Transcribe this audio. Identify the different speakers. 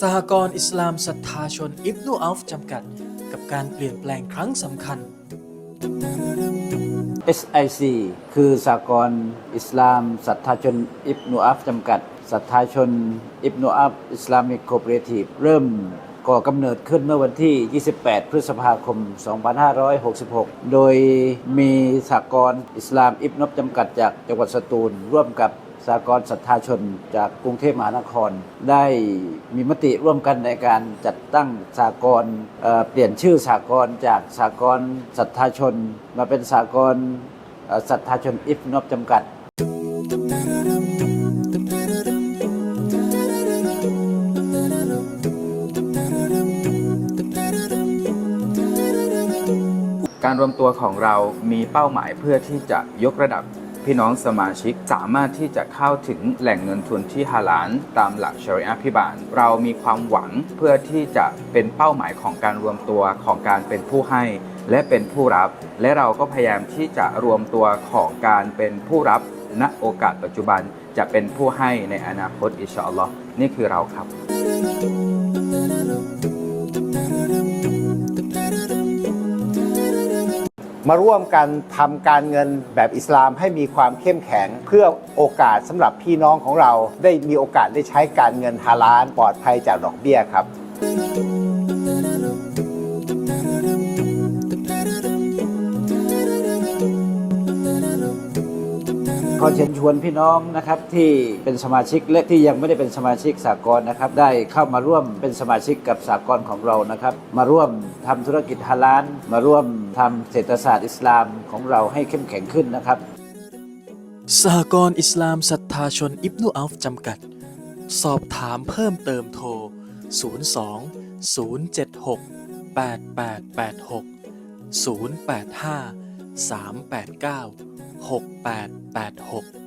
Speaker 1: สหกรณ์อิสลามศรัทธาชนอิบนุอัลฟจำกัด กับการเปลี่ยนแปลงครั้งสำคัญ
Speaker 2: SIC คือสากลอิสลามศรัทธาชนอิบนุอัฟจำกัดศรัทธาชนอิบนุอัฟอิสลามิกโคเปอเรทีฟเริ่มก่อกำเนิดขึ้นเมื่อวันที่ 28 พฤษภาคม 2566 โดยมีสากลอิสลามอิบนุอัฟจำกัดจากจังหวัดสตูล ร่วมกับ สากลศรัทธาชนจากกรุงเทพมหานคร ได้มีมติร่วมกันในการจัดตั้งสากลเเปลี่ยนชื่อสากลจากสากลศรัทธาชน มาเป็นสากลศรัทธาชนอิฟนอบจำกัด
Speaker 3: การรวมตัวของเรามีเป้าหมายเพื่อที่จะยกระดับ พี่น้องสมาชิกสามารถที่จะเข้าถึงแหล่งเงินทุนที่ฮาลาลตามหลักชริอะพิบาล เรามีความหวังเพื่อที่จะเป็นเป้าหมายของการรวมตัวของการเป็นผู้ให้และเป็นผู้รับ และเราก็พยายามที่จะรวมตัวของการเป็นผู้รับณโอกาสปัจจุบันจะเป็นผู้ให้ในอนาคตอิชาอัลลอฮ์นี่คือเราครับ
Speaker 4: มาร่วมกันทำการเงินแบบอิสลามให้มีความเข้มแข็ง เพื่อโอกาสสำหรับพี่น้องของเรา ได้มีโอกาสได้ใช้การเงินฮาลาลปลอดภัยจากดอกเบี้ยครับ
Speaker 2: ขอเชิญชวนพี่น้องนะครับที่เป็นสมาชิกและที่ยังไม่ได้เป็นสมาชิกสากลนะครับ ได้เข้ามาร่วมเป็นสมาชิกกับสากลของเรานะครับ มาร่วมทำธุรกิจฮาลาลมาร่วมทำเศรษฐศาสตร์อิสลามของเราให้เข้มแข็งขึ้นนะครับ
Speaker 1: สหกรณ์อิสลามศรัทธาชนอิบนุอัลฟจำกัด สอบถามเพิ่มเติมโทร 02 076 8886 085 389 6886